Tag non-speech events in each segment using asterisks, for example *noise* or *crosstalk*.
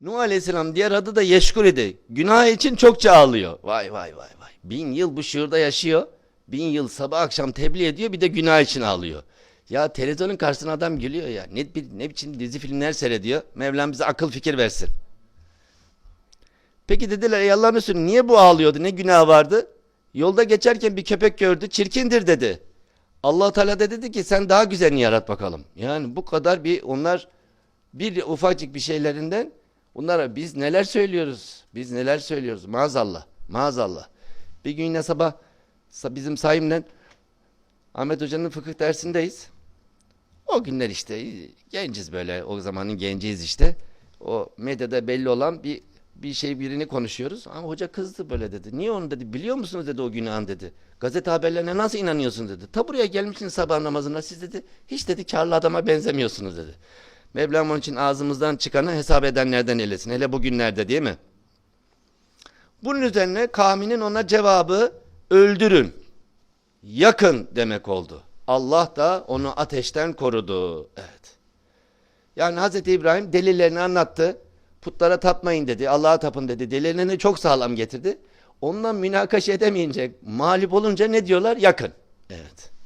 Nuh Aleyhisselam diğer adı da Yeşkur idi. Günah için çokça ağlıyor. Vay vay vay vay. Bin yıl bu şuurda yaşıyor. Bin yıl sabah akşam tebliğ ediyor bir de günah için ağlıyor. Ya televizyonun karşısına adam geliyor ya. Ne, bir, ne biçim dizi filmler seyrediyor. Mevlam bize akıl fikir versin. Peki dediler ey Allah'ın Resulü niye bu ağlıyordu? Ne günah vardı? Yolda geçerken bir köpek gördü. Çirkindir dedi. allah Teala da dedi ki sen daha güzelini yarat bakalım. Yani bu kadar bir onlar bir ufacık bir şeylerinden bunlara biz neler söylüyoruz? Biz neler söylüyoruz? Maazallah. Maazallah. Bir gün yine sabah sa- bizim sayımla Ahmet Hoca'nın fıkıh dersindeyiz. O günler işte genciz böyle o zamanın genciyiz işte. O medyada belli olan bir bir şey birini konuşuyoruz. Ama hoca kızdı böyle dedi. Niye onu dedi? Biliyor musunuz dedi o günahın dedi. Gazete haberlerine nasıl inanıyorsunuz dedi. Ta buraya gelmişsiniz sabah namazına siz dedi. Hiç dedi karlı adama benzemiyorsunuz dedi. Mevlam onun için ağzımızdan çıkanı hesap edenlerden eylesin. Hele bugünlerde değil mi? Bunun üzerine kavminin ona cevabı öldürün. Yakın demek oldu. Allah da onu ateşten korudu. Evet. Yani Hz. İbrahim delillerini anlattı. Putlara tapmayın dedi. Allah'a tapın dedi. Delillerini çok sağlam getirdi. Ondan münakaşa edemeyince, mağlup olunca ne diyorlar? Yakın. Evet.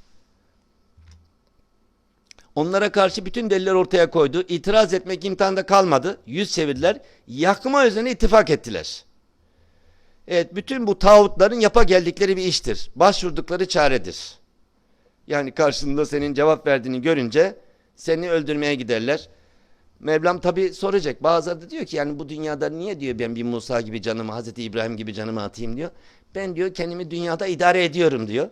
Onlara karşı bütün deliller ortaya koydu. İtiraz etmek imtihanda kalmadı. Yüz çevirdiler. Yakma üzerine ittifak ettiler. Evet, bütün bu tağutların yapa geldikleri bir iştir. Başvurdukları çaredir. Yani karşında senin cevap verdiğini görünce seni öldürmeye giderler. Mevlam tabi soracak. Bazıları da diyor ki yani bu dünyada niye diyor ben bir Musa gibi canımı, Hazreti İbrahim gibi canımı atayım diyor. Ben diyor kendimi dünyada idare ediyorum diyor.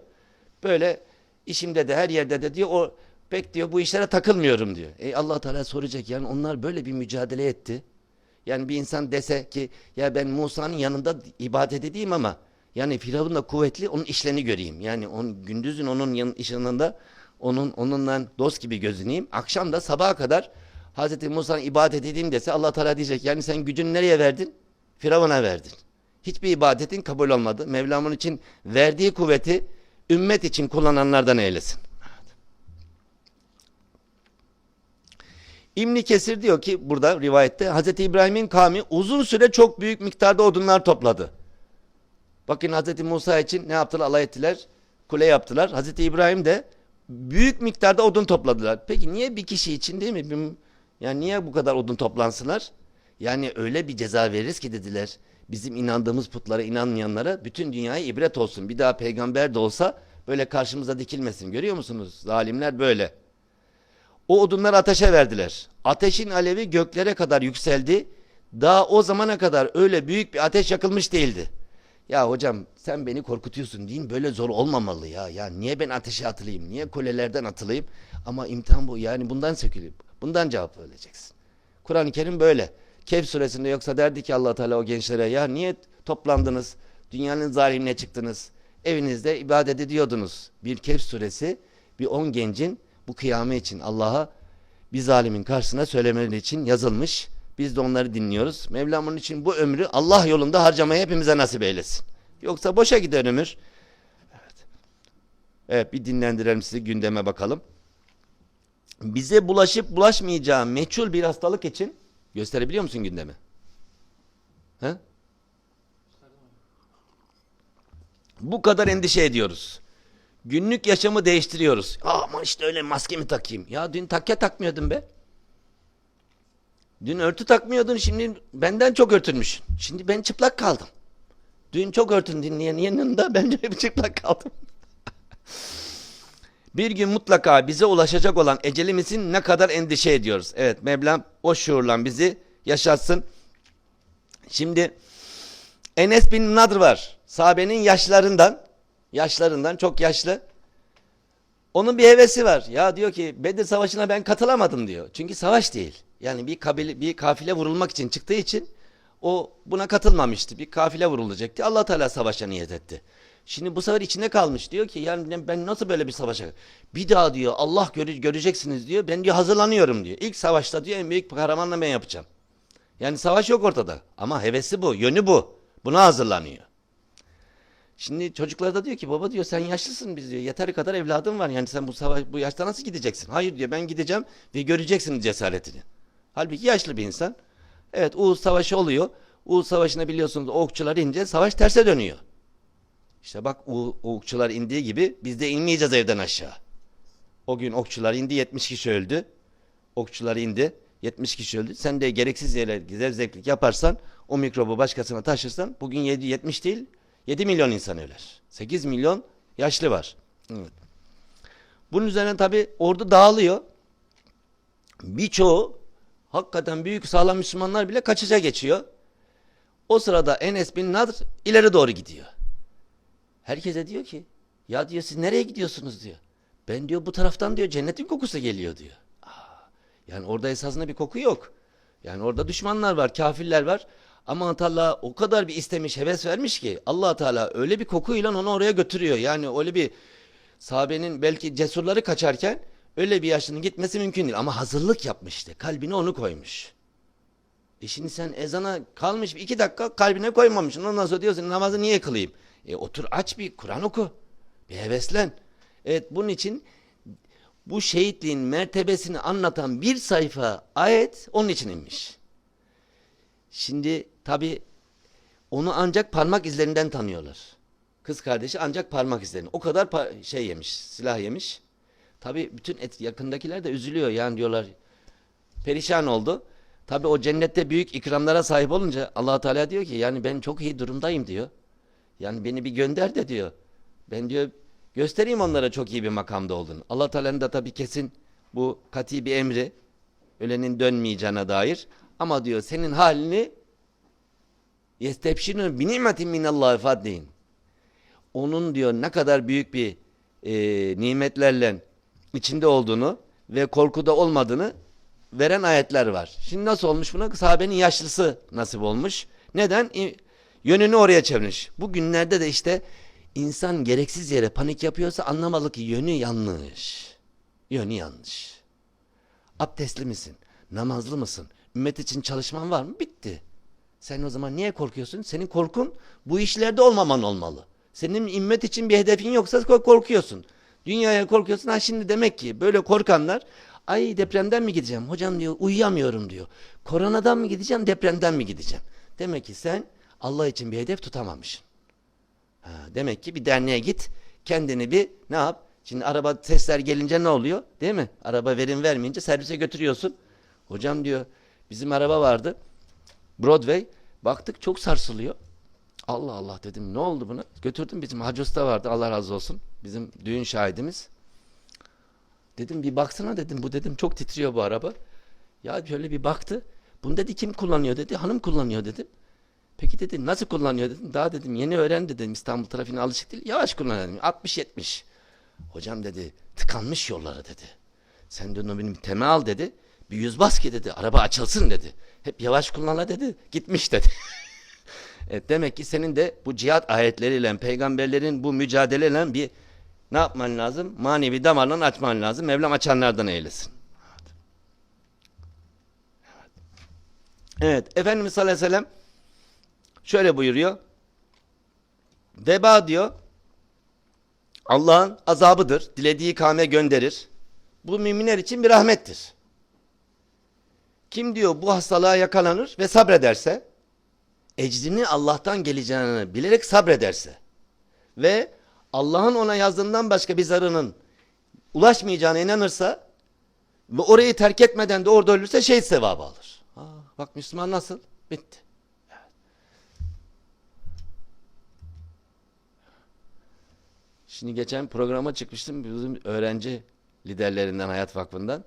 Böyle işimde de her yerde de diyor o pek diyor bu işlere takılmıyorum diyor. E Allah Teala soracak yani onlar böyle bir mücadele etti. Yani bir insan dese ki ya ben Musa'nın yanında ibadet edeyim ama yani Firavun da kuvvetli onun işlerini göreyim. Yani on, gündüzün onun yan, yanında onun onunla dost gibi gözüneyim. Akşam da sabaha kadar Hazreti Musa'nın ibadet edeyim dese Allah Teala diyecek yani sen gücünü nereye verdin? Firavun'a verdin. Hiçbir ibadetin kabul olmadı. Mevlamın için verdiği kuvveti ümmet için kullananlardan eylesin. İbn Kesir diyor ki burada rivayette Hazreti İbrahim'in kavmi uzun süre çok büyük miktarda odunlar topladı. Bakın Hazreti Musa için ne yaptılar? Alay ettiler. Kule yaptılar. Hazreti İbrahim de büyük miktarda odun topladılar. Peki niye bir kişi için değil mi? Yani niye bu kadar odun toplansınlar? Yani öyle bir ceza veririz ki dediler. Bizim inandığımız putlara inanmayanlara bütün dünyaya ibret olsun. Bir daha peygamber de olsa böyle karşımıza dikilmesin. Görüyor musunuz? Zalimler böyle. O odunları ateşe verdiler. Ateşin alevi göklere kadar yükseldi. Daha o zamana kadar öyle büyük bir ateş yakılmış değildi. Ya hocam sen beni korkutuyorsun din böyle zor olmamalı ya. Ya niye ben ateşe atılayım? Niye kulelerden atılayım? Ama imtihan bu. Yani bundan sökülüp bundan cevap vereceksin. Kur'an-ı Kerim böyle. Kehf suresinde yoksa derdi ki Allah Teala o gençlere ya niye toplandınız? Dünyanın zalimine çıktınız. Evinizde ibadet ediyordunuz. Bir Kehf suresi bir on gencin bu kıyame için Allah'a bir zalimin karşısına söylemeleri için yazılmış. Biz de onları dinliyoruz. Mevlam onun için bu ömrü Allah yolunda harcamayı hepimize nasip eylesin. Yoksa boşa gider ömür. Evet. Evet bir dinlendirelim sizi gündeme bakalım. Bize bulaşıp bulaşmayacağı meçhul bir hastalık için gösterebiliyor musun gündemi? He? Bu kadar endişe ediyoruz. Günlük yaşamı değiştiriyoruz. Aa, Ama işte öyle maske mi takayım? Ya dün takke takmıyordun be. Dün örtü takmıyordun şimdi benden çok örtülmüşsün. Şimdi ben çıplak kaldım. Dün çok örtün dinleyen yanında ben de hep çıplak kaldım. *laughs* Bir gün mutlaka bize ulaşacak olan ecelimizin ne kadar endişe ediyoruz. Evet Mevlam o şuurla bizi yaşatsın. Şimdi Enes bin Nadr var. Sahabenin yaşlarından, yaşlarından çok yaşlı. Onun bir hevesi var. Ya diyor ki Bedir Savaşı'na ben katılamadım diyor. Çünkü savaş değil. Yani bir kabile, bir kafile vurulmak için çıktığı için o buna katılmamıştı. Bir kafile vurulacaktı. Allah Teala savaşa niyet etti. Şimdi bu sefer içinde kalmış. Diyor ki yani ben nasıl böyle bir savaşa bir daha diyor Allah göre, göreceksiniz diyor. Ben diyor hazırlanıyorum diyor. İlk savaşta diyor en büyük kahramanla ben yapacağım. Yani savaş yok ortada. Ama hevesi bu, yönü bu. Buna hazırlanıyor. Şimdi çocuklar da diyor ki baba diyor sen yaşlısın biz diyor. Yeteri kadar evladın var. Yani sen bu savaş bu yaşta nasıl gideceksin? Hayır diyor ben gideceğim ve göreceksin cesaretini. Halbuki yaşlı bir insan. Evet Uğuz Savaşı oluyor. Uğuz Savaşı'nda biliyorsunuz okçular ince savaş terse dönüyor. İşte bak okçular indiği gibi biz de inmeyeceğiz evden aşağı. O gün okçular indi 70 kişi öldü. Okçular indi 70 kişi öldü. Sen de gereksiz yere zevzeklik yaparsan o mikrobu başkasına taşırsan bugün 7, 70 değil 7 milyon insan öler. 8 milyon yaşlı var. Evet. Bunun üzerine tabi ordu dağılıyor. Birçoğu hakikaten büyük sağlam Müslümanlar bile kaçışa geçiyor. O sırada Enes bin Nadr ileri doğru gidiyor. Herkese diyor ki ya diyor siz nereye gidiyorsunuz diyor. Ben diyor bu taraftan diyor cennetin kokusu geliyor diyor. Aa, yani orada esasında bir koku yok. Yani orada düşmanlar var, kafirler var. Ama Allah o kadar bir istemiş, heves vermiş ki allah Teala öyle bir kokuyla onu oraya götürüyor. Yani öyle bir sahabenin belki cesurları kaçarken öyle bir yaşının gitmesi mümkün değil. Ama hazırlık yapmış işte. Kalbine onu koymuş. E şimdi sen ezana kalmış iki dakika kalbine koymamışsın. Ondan sonra diyorsun namazı niye kılayım? E otur aç bir Kur'an oku. Bir heveslen. Evet bunun için bu şehitliğin mertebesini anlatan bir sayfa ayet onun için inmiş. Şimdi tabi onu ancak parmak izlerinden tanıyorlar. Kız kardeşi ancak parmak izlerini. O kadar şey yemiş, silah yemiş. Tabi bütün et, yakındakiler de üzülüyor. Yani diyorlar perişan oldu. Tabi o cennette büyük ikramlara sahip olunca allah Teala diyor ki yani ben çok iyi durumdayım diyor. Yani beni bir gönder de diyor. Ben diyor göstereyim onlara çok iyi bir makamda olduğunu. allah Teala'nın da tabi kesin bu kati bir emri. Ölenin dönmeyeceğine dair. Ama diyor senin halini yestebşinun bi nimetin minallahi fadlin. Onun diyor ne kadar büyük bir e, nimetlerle içinde olduğunu ve korkuda olmadığını veren ayetler var. Şimdi nasıl olmuş buna? Sahabenin yaşlısı nasip olmuş. Neden? Yönünü oraya çevirmiş. Bu günlerde de işte insan gereksiz yere panik yapıyorsa anlamalı ki yönü yanlış. Yönü yanlış. Abdestli misin? Namazlı mısın? Ümmet için çalışman var mı? Bitti. Sen o zaman niye korkuyorsun? Senin korkun bu işlerde olmaman olmalı. Senin ümmet için bir hedefin yoksa korkuyorsun. Dünyaya korkuyorsun. Ha şimdi demek ki böyle korkanlar ay depremden mi gideceğim? Hocam diyor uyuyamıyorum diyor. Koronadan mı gideceğim depremden mi gideceğim? Demek ki sen Allah için bir hedef tutamamışsın. Ha, demek ki bir derneğe git kendini bir ne yap? Şimdi araba sesler gelince ne oluyor? Değil mi? Araba verim vermeyince servise götürüyorsun. Hocam diyor bizim araba vardı. Broadway. Baktık çok sarsılıyor. Allah Allah dedim ne oldu buna? Götürdüm bizim Hacı Usta vardı Allah razı olsun. Bizim düğün şahidimiz. Dedim bir baksana dedim bu dedim çok titriyor bu araba. Ya şöyle bir baktı. Bunu dedi kim kullanıyor dedi. Hanım kullanıyor dedim. Peki dedi nasıl kullanıyor dedim. Daha dedim yeni öğrendi dedim İstanbul trafiğine alışık değil. Yavaş dedim. 60-70. Hocam dedi tıkanmış yolları dedi. Sen de benim teme al dedi. Bir yüz bas ki dedi. Araba açılsın dedi. Hep yavaş kullanla dedi. Gitmiş dedi. *laughs* evet, demek ki senin de bu cihat ayetleriyle peygamberlerin bu mücadeleyle bir ne yapman lazım? Manevi damarlarını açman lazım. Mevlam açanlardan eylesin. Evet. Evet. Efendimiz sallallahu aleyhi ve sellem şöyle buyuruyor. Veba diyor Allah'ın azabıdır. Dilediği kavme gönderir. Bu müminler için bir rahmettir. Kim diyor bu hastalığa yakalanır ve sabrederse, ecrini Allah'tan geleceğini bilerek sabrederse ve Allah'ın ona yazdığından başka bir zarının ulaşmayacağına inanırsa ve orayı terk etmeden de orada ölürse şehit sevabı alır. Aa, bak Müslüman nasıl? Bitti. Şimdi geçen programa çıkmıştım bizim öğrenci liderlerinden Hayat Vakfı'ndan.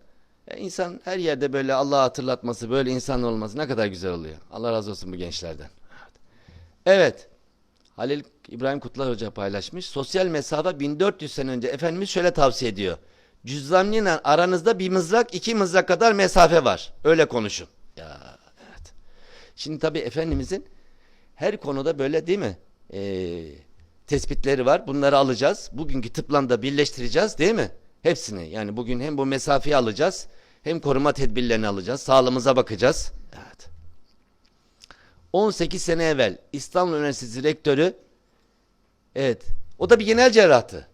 Ya insan her yerde böyle Allah'ı hatırlatması, böyle insan olması ne kadar güzel oluyor. Allah razı olsun bu gençlerden. Evet. Halil İbrahim Kutlar Hoca paylaşmış. Sosyal mesafe 1400 sene önce Efendimiz şöyle tavsiye ediyor. Cüzdanıyla aranızda bir mızrak, iki mızrak kadar mesafe var. Öyle konuşun. Ya evet. Şimdi tabii Efendimizin her konuda böyle değil mi? Ee, tespitleri var. Bunları alacağız. Bugünkü tıpla da birleştireceğiz değil mi? Hepsini. Yani bugün hem bu mesafeyi alacağız hem koruma tedbirlerini alacağız. Sağlığımıza bakacağız. Evet. 18 sene evvel İstanbul Üniversitesi rektörü evet o da bir genel cerrahtı.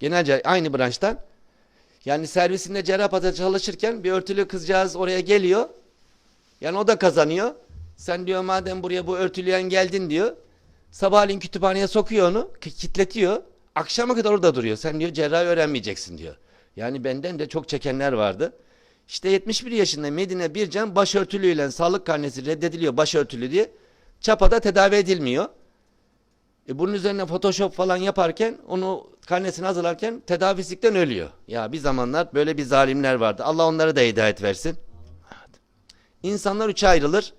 Genel cerrah aynı branştan. Yani servisinde cerrahpatada çalışırken bir örtülü kızcağız oraya geliyor. Yani o da kazanıyor. Sen diyor madem buraya bu örtüleyen geldin diyor. Sabahleyin kütüphaneye sokuyor onu, ki- kitletiyor. Akşama kadar orada duruyor. Sen diyor cerrahi öğrenmeyeceksin diyor. Yani benden de çok çekenler vardı. İşte 71 yaşında Medine Bircan başörtülüyle sağlık karnesi reddediliyor başörtülü diye. Çapa'da tedavi edilmiyor. E bunun üzerine Photoshop falan yaparken onu karnesini hazırlarken tedavislikten ölüyor. Ya bir zamanlar böyle bir zalimler vardı. Allah onlara da hidayet versin. İnsanlar üçe ayrılır.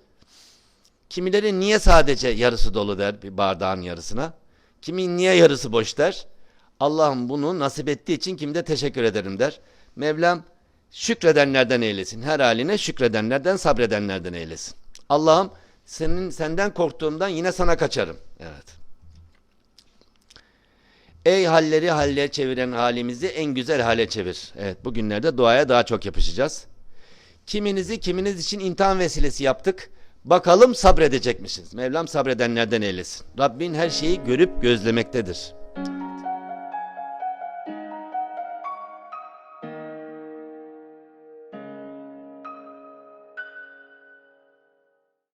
Kimileri niye sadece yarısı dolu der bir bardağın yarısına. Kimi niye yarısı boş der. Allah'ım bunu nasip ettiği için kimi de teşekkür ederim der. Mevlam şükredenlerden eylesin. Her haline şükredenlerden, sabredenlerden eylesin. Allah'ım senin senden korktuğumdan yine sana kaçarım. Evet. Ey halleri halle çeviren halimizi en güzel hale çevir. Evet bugünlerde duaya daha çok yapışacağız. Kiminizi kiminiz için imtihan vesilesi yaptık. Bakalım sabredecek misiniz? Mevlam sabredenlerden eylesin. Rabbin her şeyi görüp gözlemektedir.